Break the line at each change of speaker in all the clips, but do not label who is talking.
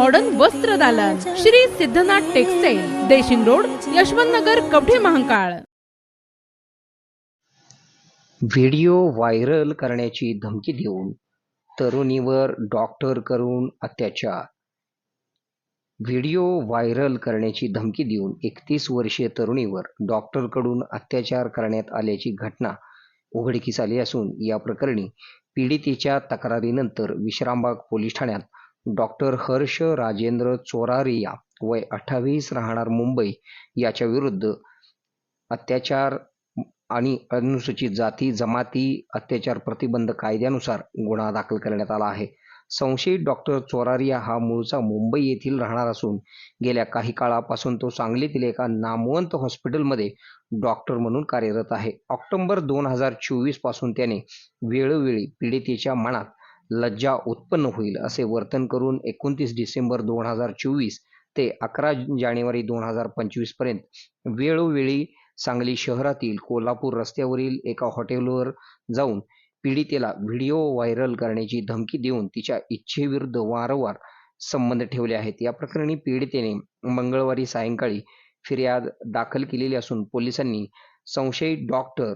Modern वस्त्र दालन Shri Siddhanath textile Deshing road Yashwant Nagar Kavathe Mahakal.
Video viral करण्याची धमकी देऊन तरुणीवर डॉक्टर करून अत्याचार. व्हिडिओ व्हायरल करण्याची धमकी देऊन एकतीस वर्षीय तरुणीवर डॉक्टरकडून अत्याचार करण्यात आल्याची घटना उघडकीस आली असून या प्रकरणी पीडितेच्या तक्रारीनंतर विश्रामबाग पोलीस ठाण्यात डॉक्टर हर्ष राजेंद्र चोरारिया वय अठ्ठावीस राहणार मुंबई याच्या विरुद्ध अत्याचार आणि अनुसूचित जाती जमाती अत्याचार प्रतिबंध कायद्यानुसार गुन्हा दाखल करण्यात आला आहे. संशयित डॉक्टर चोरारिया हा मूळचा मुंबई येथील राहणार असून गेल्या काही काळापासून तो सांगलीतील एका नामवंत हॉस्पिटलमध्ये डॉक्टर म्हणून कार्यरत आहे. ऑक्टोबर दोन हजार चोवीसपासून त्याने वेळोवेळी पीडितेच्या मनात लज्जा उत्पन्न होईल असे वर्तन करून एकोणतीस डिसेंबर दोन हजार चोवीस ते अकरा जानेवारी दोन हजार पंचवीसपर्यंत वेळोवेळी सांगली शहरातील कोल्हापूर रस्त्यावरील एका हॉटेलवर जाऊन पीडितेला व्हिडिओ व्हायरल करण्याची धमकी देऊन तिच्या इच्छेविरुद्ध वारंवार संबंध ठेवले आहेत. या प्रकरणी पीडितेने मंगळवारी सायंकाळी फिर्याद दाखल केलेली असून पोलिसांनी संशयित डॉक्टर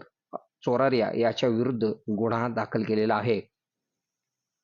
चोरारिया याच्या विरुद्ध गुन्हा दाखल केलेला आहे.